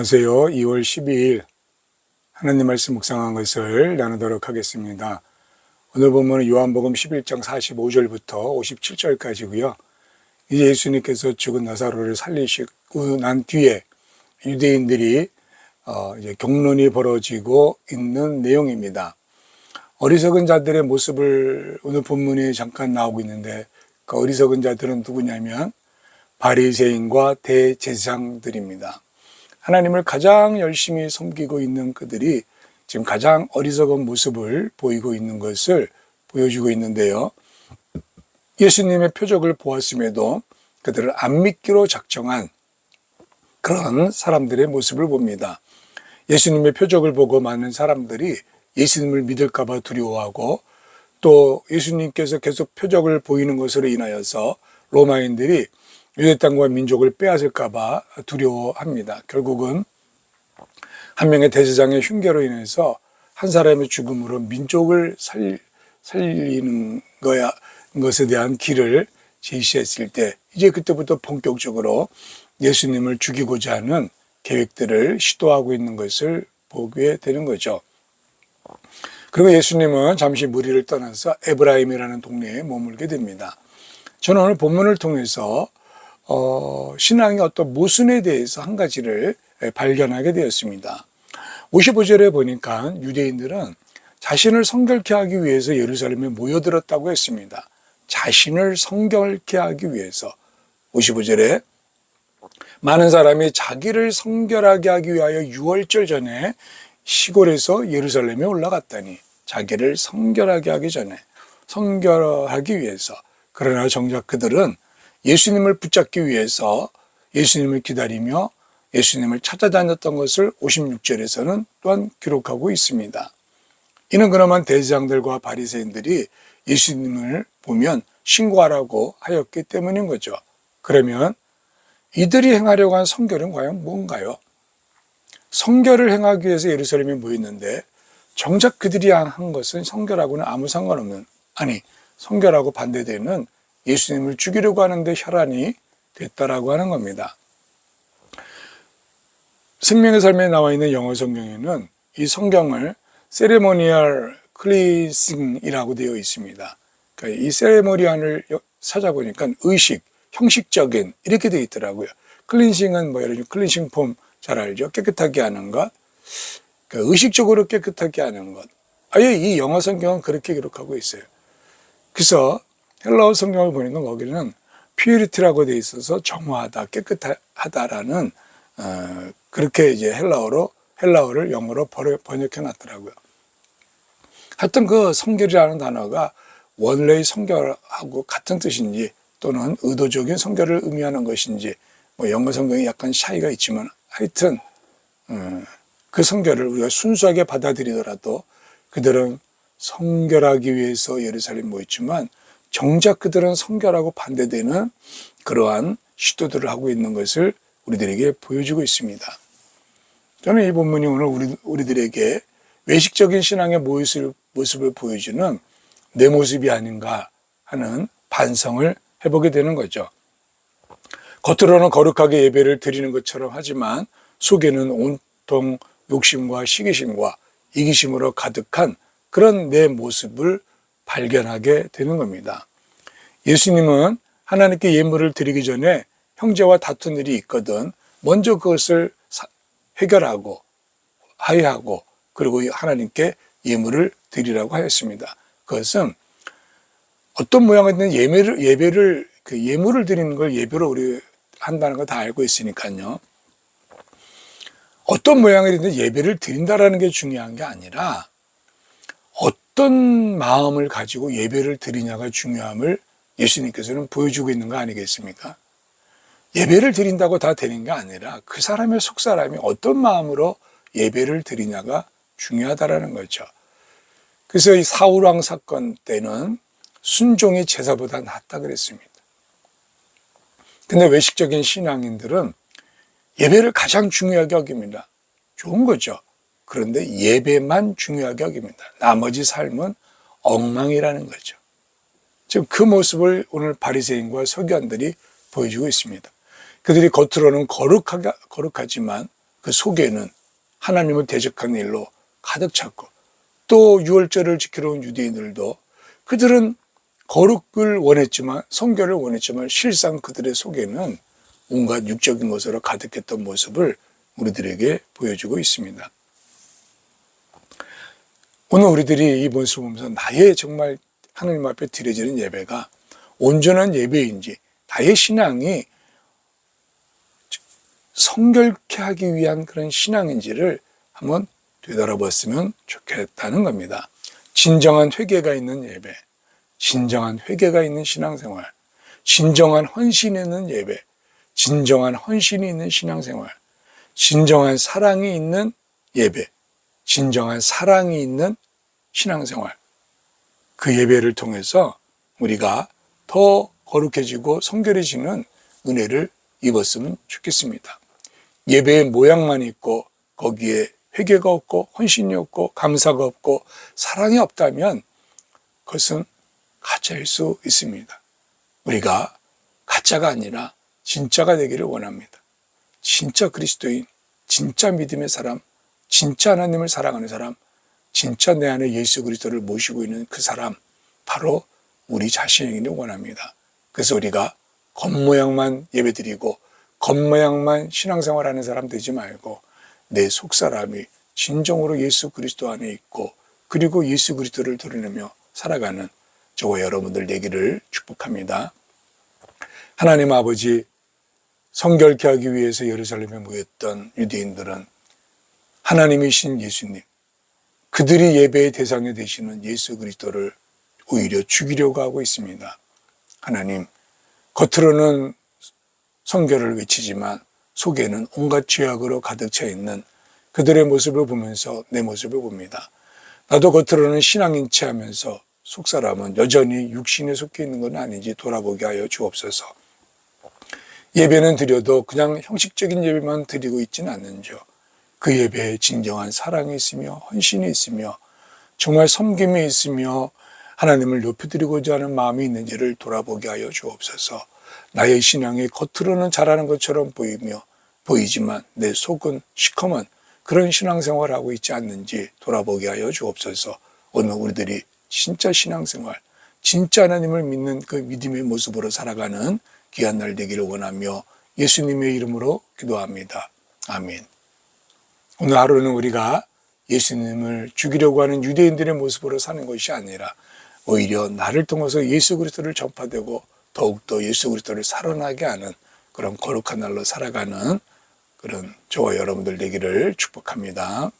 안녕하세요. 2월 12일 하나님 말씀 묵상한 것을 나누도록 하겠습니다. 오늘 본문은 요한복음 11장 45절부터 57절까지고요. 이제 예수님께서 죽은 나사로를 살리시고 난 뒤에 유대인들이 어, 이제 경론이 벌어지고 있는 내용입니다. 어리석은 자들의 모습을 오늘 본문에 잠깐 나오고 있는데 그 어리석은 자들은 누구냐면 바리새인과 대제사장들입니다. 하나님을 가장 열심히 섬기고 있는 그들이 지금 가장 어리석은 모습을 보이고 있는 것을 보여주고 있는데요. 예수님의 표적을 보았음에도 그들을 안 믿기로 작정한 그런 사람들의 모습을 봅니다. 예수님의 표적을 보고 많은 사람들이 예수님을 믿을까봐 두려워하고 또 예수님께서 계속 표적을 보이는 것으로 인하여서 로마인들이 유대 땅과 민족을 빼앗을까봐 두려워합니다. 결국은 한 명의 대제장의 흉계로 인해서 한 사람의 죽음으로 민족을 살, 살리는 거야 것에 대한 길을 제시했을 때 이제 그때부터 본격적으로 예수님을 죽이고자 하는 계획들을 시도하고 있는 것을 보게 되는 거죠. 그리고 예수님은 잠시 무리를 떠나서 에브라임이라는 동네에 머물게 됩니다. 저는 오늘 본문을 통해서 어, 신앙의 어떤 모순에 대해서 한 가지를 발견하게 되었습니다. 55절에 보니까 유대인들은 자신을 성결케 하기 위해서 예루살렘에 모여들었다고 했습니다. 자신을 성결케 하기 위해서 55절에 많은 사람이 자기를 성결하게 하기 위하여 6월절 전에 시골에서 예루살렘에 올라갔다니 자기를 성결하게 하기 전에 성결하기 위해서 그러나 정작 그들은 예수님을 붙잡기 위해서 예수님을 기다리며 예수님을 찾아다녔던 것을 56절에서는 또한 기록하고 있습니다. 이는 그나마 대제장들과 바리새인들이 예수님을 보면 신고하라고 하였기 때문인 거죠. 그러면 이들이 행하려고 한 성결은 과연 뭔가요? 성결을 행하기 위해서 예루살렘에 모였는데 정작 그들이 한 것은 성결하고는 아무 상관없는 아니 성결하고 반대되는 예수님을 죽이려고 하는데 혈안이 됐다라고 하는 겁니다. 생명의 삶에 나와 있는 영어 성경에는 이 성경을 세레모니얼 클리싱이라고 되어 있습니다. 그러니까 이 세레모니얼을 찾아보니까 의식, 형식적인 이렇게 되어 있더라고요. 클린싱은 뭐 들면 클린싱 폼 잘 알죠? 깨끗하게 하는 것. 그러니까 의식적으로 깨끗하게 하는 것. 아예 이 영어 성경은 그렇게 기록하고 있어요. 그래서 헬라어 성경을 보니까 거기는 퓨리티라고 되어 있어서 정화하다, 깨끗하다라는 어, 그렇게 이제 헬라어로 헬라어를 영어로 번역해 놨더라고요. 하여튼 그 성결이라는 단어가 원래의 성결하고 같은 뜻인지 또는 의도적인 성결을 의미하는 것인지 뭐 영어 성경이 약간 차이가 있지만 하여튼 어, 그 성결을 우리가 순수하게 받아들이더라도 그들은 성결하기 위해서 예루살렘 모였지만 정작 그들은 성결하고 반대되는 그러한 시도들을 하고 있는 것을 우리들에게 보여주고 있습니다. 저는 이 본문이 오늘 우리, 우리들에게 외식적인 신앙의 모습을, 모습을 보여주는 내 모습이 아닌가 하는 반성을 해보게 되는 거죠. 겉으로는 거룩하게 예배를 드리는 것처럼 하지만 속에는 온통 욕심과 시기심과 이기심으로 가득한 그런 내 모습을 발견하게 되는 겁니다. 예수님은 하나님께 예물을 드리기 전에 형제와 다툰 일이 있거든 먼저 그것을 해결하고 화해하고 그리고 하나님께 예물을 드리라고 하였습니다. 그것은 어떤 모양이든 예배를 예배를 그 예물을 드리는 걸 예배로 우리 한다는 거 다 알고 있으니까요. 어떤 모양이든 예배를 드린다라는 게 중요한 게 아니라 어떤 마음을 가지고 예배를 드리냐가 중요함을 예수님께서는 보여주고 있는 거 아니겠습니까? 예배를 드린다고 다 되는 게 아니라 그 사람의 속 사람이 어떤 마음으로 예배를 드리냐가 중요하다라는 거죠. 그래서 이 사울왕 사건 때는 순종이 제사보다 낫다 그랬습니다. 근데 외식적인 신앙인들은 예배를 가장 중요하게 여깁니다. 좋은 거죠. 그런데 예배만 중요하게 여깁니다. 나머지 삶은 엉망이라는 거죠. 지금 그 모습을 오늘 바리새인과 서기관들이 보여주고 있습니다. 그들이 겉으로는 거룩하가, 거룩하지만 그 속에는 하나님을 대적하는 일로 가득 찼고 또 유월절을 지키러 온 유대인들도 그들은 거룩을 원했지만 성결을 원했지만 실상 그들의 속에는 온갖 육적인 것으로 가득했던 모습을 우리들에게 보여주고 있습니다. 오늘 우리들이 이 모습을 보면서 나의 정말 하나님 앞에 드려지는 예배가 온전한 예배인지 나의 신앙이 성결케 하기 위한 그런 신앙인지를 한번 되돌아봤으면 좋겠다는 겁니다. 진정한 회개가 있는 예배, 진정한 회개가 있는 신앙생활, 진정한 헌신이 있는 예배, 진정한 헌신이 있는 신앙생활, 진정한 사랑이 있는 예배, 진정한 사랑이 있는 신앙생활. 그 예배를 통해서 우리가 더 거룩해지고 성결해지는 은혜를 입었으면 좋겠습니다. 예배의 모양만 있고 거기에 회개가 없고 헌신이 없고 감사가 없고 사랑이 없다면 그것은 가짜일 수 있습니다. 우리가 가짜가 아니라 진짜가 되기를 원합니다. 진짜 그리스도인, 진짜 믿음의 사람, 진짜 하나님을 사랑하는 사람, 진짜 내 안에 예수 그리스도를 모시고 있는 그 사람, 바로 우리 자신이기를 원합니다. 그래서 우리가 겉모양만 예배드리고 겉모양만 신앙생활하는 사람 되지 말고 내 속사람이 진정으로 예수 그리스도 안에 있고 그리고 예수 그리스도를 드러내며 살아가는 저와 여러분들 되기를 축복합니다. 하나님 아버지 성결케 하기 위해서 예루살렘에 모였던 유대인들은 하나님이신 예수님, 그들이 예배의 대상이 되시는 예수 그리스도를 오히려 죽이려고 하고 있습니다. 하나님, 겉으로는 성결을 외치지만 속에는 온갖 죄악으로 가득 차 있는 그들의 모습을 보면서 내 모습을 봅니다. 나도 겉으로는 신앙인 체 하면서 속 사람은 여전히 육신에 속해 있는 건 아닌지 돌아보게 하여 주옵소서. 예배는 드려도 그냥 형식적인 예배만 드리고 있지는 않는지요. 그 예배에 진정한 사랑이 있으며 헌신이 있으며 정말 섬김이 있으며 하나님을 높여드리고자 하는 마음이 있는지를 돌아보게 하여 주옵소서. 나의 신앙이 겉으로는 잘하는 것처럼 보이며 보이지만 내 속은 시커먼 그런 신앙생활을 하고 있지 않는지 돌아보게 하여 주옵소서. 오늘 우리들이 진짜 신앙생활, 진짜 하나님을 믿는 그 믿음의 모습으로 살아가는 귀한 날 되기를 원하며 예수님의 이름으로 기도합니다. 아멘. 오늘 하루는 우리가 예수님을 죽이려고 하는 유대인들의 모습으로 사는 것이 아니라 오히려 나를 통해서 예수 그리스도를 전파되고 더욱더 예수 그리스도를 살아나게 하는 그런 거룩한 날로 살아가는 그런 저와 여러분들 되기를 축복합니다.